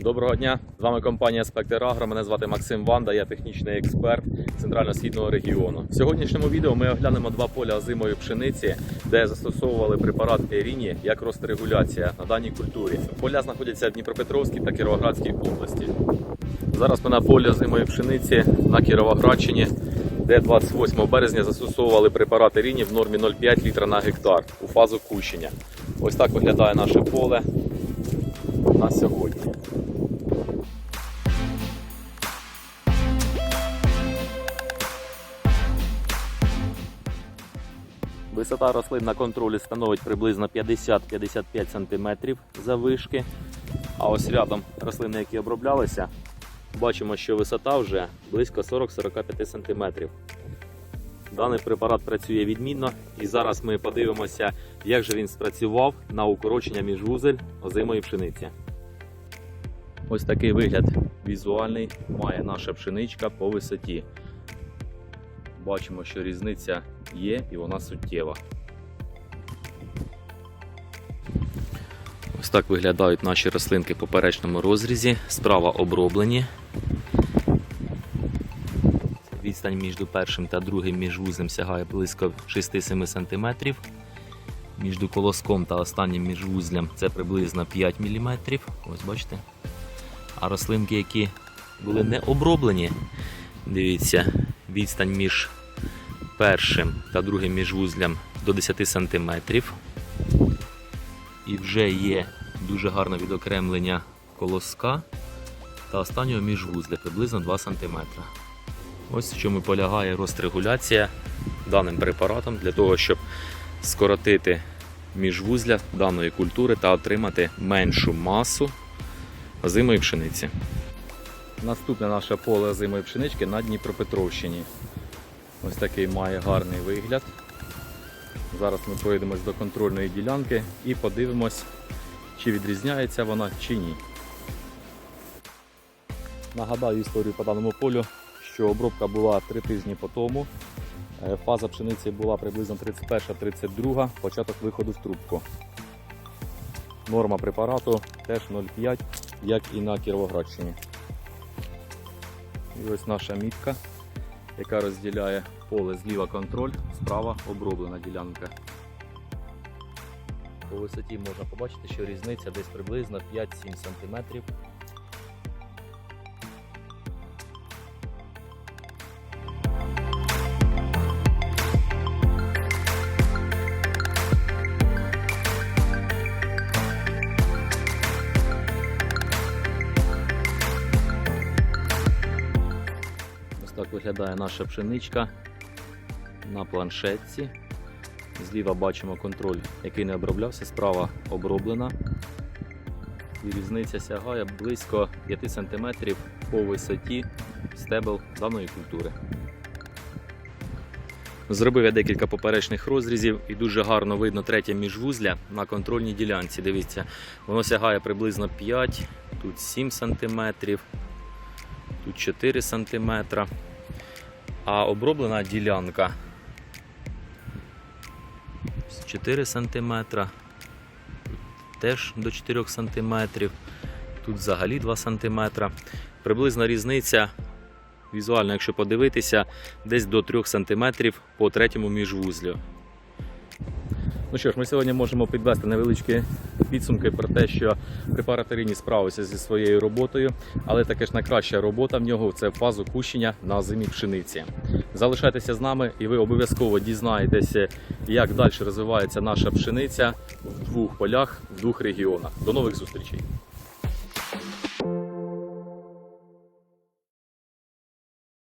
Доброго дня! З вами компанія Спектр Агро. Мене звати Максим Ванда, я технічний експерт центрально-східного регіону. В сьогоднішньому відео ми оглянемо два поля озимої пшениці, де застосовували препарат Еріні як рострегуляція на даній культурі. Поля знаходяться в Дніпропетровській та Кіровоградській області. Зараз ми на полі озимої пшениці на Кіровоградщині, де 28 березня застосовували препарат Еріні в нормі 0,5 літра на гектар у фазу кущення. Ось так виглядає наше поле на сьогодні. Висота рослин на контролі становить приблизно 50-55 см заввишки. А ось рядом рослини, які оброблялися, бачимо, що висота вже близько 40-45 см. Даний препарат працює відмінно, і зараз ми подивимося, як же він спрацював на укорочення міжвузель озимої пшениці. Ось такий вигляд візуальний має наша пшеничка по висоті. Бачимо, що різниця є і вона суттєва. Ось так виглядають наші рослинки в поперечному розрізі. Справа оброблені. Відстань між першим та другим міжвузлем сягає близько 6-7 см. Між колоском та останнім міжвузлем це приблизно 5 мм. Ось бачите. А рослинки, які були не оброблені, дивіться, відстань між першим та другим міжвузлям до 10 см. І вже є дуже гарне відокремлення колоска та останнього міжвузля приблизно 2 см. Ось в чому полягає розрегуляція даним препаратом для того, щоб скоротити міжвузля даної культури та отримати меншу масу озимої пшениці. Наступне наше поле озимої пшенички на Дніпропетровщині. Ось такий має гарний вигляд. Зараз ми пройдемось до контрольної ділянки і подивимось, чи відрізняється вона чи ні. Нагадаю історію по даному полю, що обробка була 3 тижні по тому. Е, Фаза пшениці була приблизно 31-32, початок виходу в трубку. Норма препарату теж 0,5, як і на Кіровоградщині. І ось наша мітка, яка розділяє поле зліва контроль, справа оброблена ділянка. По висоті можна побачити, що різниця десь приблизно 5-7 см. Виглядає наша пшеничка на планшетці. Зліва бачимо контроль, який не оброблявся, справа оброблена. І різниця сягає близько 5 см по висоті стебел даної культури. Зробив я декілька поперечних розрізів і дуже гарно видно третє міжвузля на контрольній ділянці. Дивіться, воно сягає приблизно 5, тут 7 см, тут 4 см. А оброблена ділянка 4 см, теж до 4 см, тут взагалі 2 см. Приблизна різниця, візуально, якщо подивитися, десь до 3 см по третьому міжвузлю. Ну що ж, ми сьогодні можемо підвести невеличкі підсумки про те, що препарат Аріні справився зі своєю роботою, але таке ж найкраща робота в нього це фазу кущення на зимі пшениці. Залишайтеся з нами, і ви обов'язково дізнаєтеся, як далі розвивається наша пшениця в двох полях, в двох регіонах. До нових зустрічей!